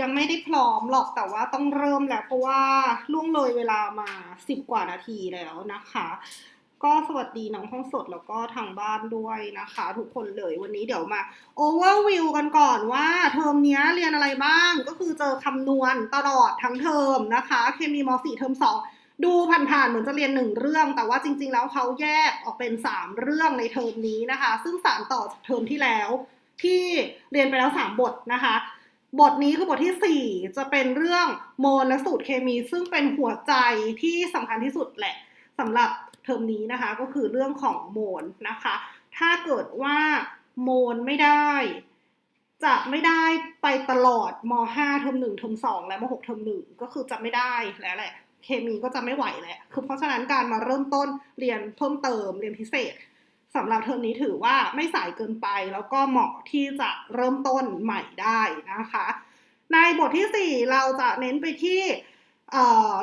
ยังไม่ได้พร้อมหรอกแต่ว่าต้องเริ่มแล้วเพราะว่าล่วงเลยเวลามาสิบกว่านาทีแล้วนะคะ ก็สวัสดีน้องห้องสดแล้วก็ทางบ้านด้วยนะคะ ทุกคนเลยวันนี้เดี๋ยวมา overview กันก่อนว่าเทอมนี้เรียนอะไรบ้างก็คือเจอคำนวณตลอดทั้งเทอมนะคะ เคมีม .4 เทอม2ดูผ่านๆเหมือนจะเรียนหนึ่งเรื่อง แต่ว่าจริง ๆ แล้วเขาแยกออกเป็น3เรื่องในเทอมนี้นะคะ ซึ่งสารต่อเทอมที่แล้วที่เรียนไปแล้ว3บทนะคะ บทนี้คือบทที่ 4 จะเป็นเรื่องโมลและสูตรเคมีซึ่งเป็นหัวใจที่สำคัญที่สุดแหละสำหรับเทอมนี้นะคะ ก็คือเรื่องของโมลนะคะ ถ้าเกิดว่าโมลไม่ได้ จะไม่ได้ไปตลอดม 5 เทอม1เทอม2 และม 6 เทอม1 ก็คือจะไม่ได้แล้วแหละ เคมีก็จะไม่ไหวแหล้วคือเพราะฉะนั้นการมาเริ่มต้นเรียนเพิ่มเติมเรียนพิเศษ สำหรับเทอมนี้ถือว่าไม่สายเกินไปแล้วก็เหมาะที่จะเริ่มต้นใหม่ได้นะคะ ในบทที่ 4 เราจะเน้นไปที่เ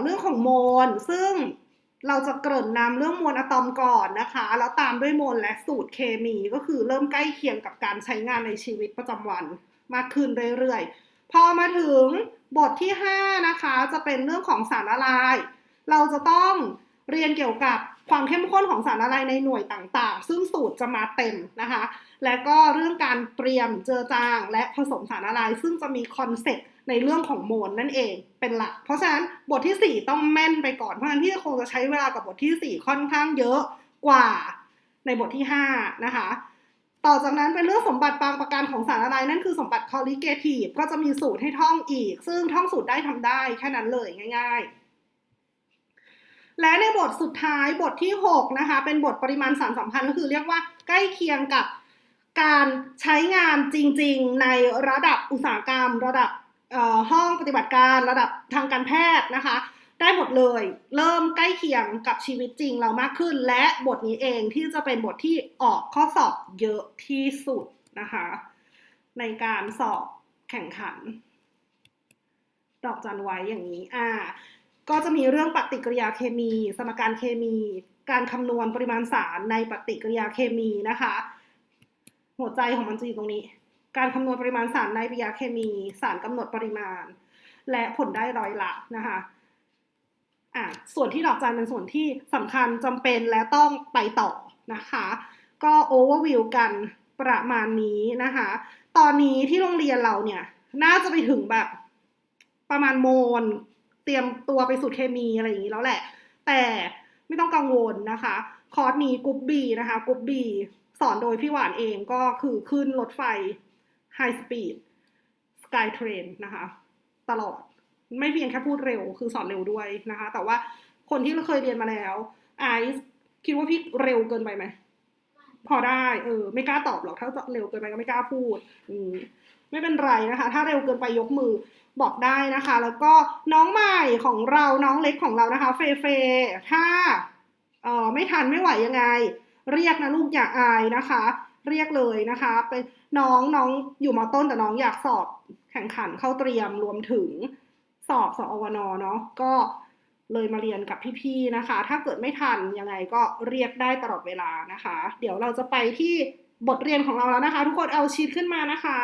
เรื่องของโมลซึ่งเราจะเกริ่นนำเรื่องมวลอะตอมก่อนนะคะ แล้วตามด้วยโมลและสูตรเคมีก็คือเริ่มใกล้เคียงกับการใช้งานในชีวิตประจำวันมากขึ้นเรื่อยๆ พอมาถึงบทที่ 5 นะคะ จะเป็นเรื่องของสารละลาย เราจะต้องเรียนเกี่ยวกับ ความเข้มข้นของสารละลายในหน่วยต่างๆ ซึ่งสูตรจะมาเต็มนะคะ และก็เรื่องการเตรียมเจือจาง และผสมสารละลาย ซึ่งจะมีคอนเซ็ปต์ในเรื่องของโมลนั่นเองเป็นหลัก เพราะฉะนั้นบทที่ 4 ต้องแม่นไปก่อน เพราะฉะนั้นที่คงจะใช้เวลากับบทที่ 4 ค่อนข้างเยอะกว่าในบทที่ 5 นะคะ ต่อจากนั้นเป็นเรื่องสมบัติบางประการของสารละลายนั่นคือสมบัติ colligative ก็จะมีสูตรให้ท่องอีก ซึ่งท่องสูตรได้ทำได้แค่นั้นเลยง่าย ๆ และในบทสุดท้ายบทที่ 6 นะคะ เป็นบทปริมาณสารสัมพันธ์ก็คือเรียกว่าใกล้เคียงกับการใช้งานจริงๆ ในระดับอุตสาหกรรม ระดับห้องปฏิบัติการ ระดับทางการแพทย์นะคะ ได้หมดเลย เริ่มใกล้เคียงกับชีวิตจริงเรามากขึ้น และบทนี้เองที่จะเป็นบทที่ออกข้อสอบเยอะที่สุดนะคะ ในการสอบแข่งขัน ดอกจันไว้อย่างนี้อ่า ก็จะมีเรื่องปฏิกิริยาเคมี สมการเคมี การคำนวณปริมาณสารในปฏิกิริยาเคมีนะคะ หัวใจของมันจะอยู่ตรงนี้ การคำนวณปริมาณสารในปฏิกิริยาเคมี สารกำหนดปริมาณ และผลได้ร้อยละนะคะอะส่วนที่ดอกจันเป็นส่วนที่สำคัญจำเป็นและต้องไปต่อนะคะ ก็โอเวอร์วิวกันประมาณนี้นะคะ ตอนนี้ที่โรงเรียนเราเนี่ย น่าจะไปถึงแบบประมาณโมล เตรียมตัวไปสูตรเคมีอะไรอย่างนี้แล้วแหละ แต่ไม่ต้องกังวลนะคะ คอร์สนี้กรุ๊ปบีนะคะกรุ๊ปบีสอนโดยพี่หวานเองก็คือขึ้นรถไฟ High Speed Sky Train นะคะ ตลอดไม่เพียงแค่พูดเร็ว คือสอนเร็วด้วยนะคะ แต่ว่าคนที่เราเคยเรียนมาแล้วไอซ์คิดว่าพี่เร็วเกินไปไหม พอได้ เออ ไม่กล้าตอบหรอกถ้าเร็วเกินไปก็ไม่กล้าพูด อืมไม่เป็นไรนะคะ ถ้าเร็วเกินไปยกมือบอกได้นะคะ แล้วก็น้องใหม่ของเราน้องเล็กของเรานะคะ เฟเฟถ้าเอ่อไม่ทันไม่ไหวยังไง เรียกนะลูกอย่าอายนะคะ เรียกเลยนะคะเป็นน้องน้องอยู่มอต้นแต่น้องอยากสอบแข่งขันเข้าเตรียมรวมถึงสอบสอวนเนาะก็ เลยมาเรียนกับพี่ๆนะคะ ถ้าเกิดไม่ทันยังไงก็เรียกได้ตลอดเวลานะคะ เดี๋ยวเราจะไปที่บทเรียนของเราแล้วนะคะ ทุกคนเอาชีตขึ้นมานะคะ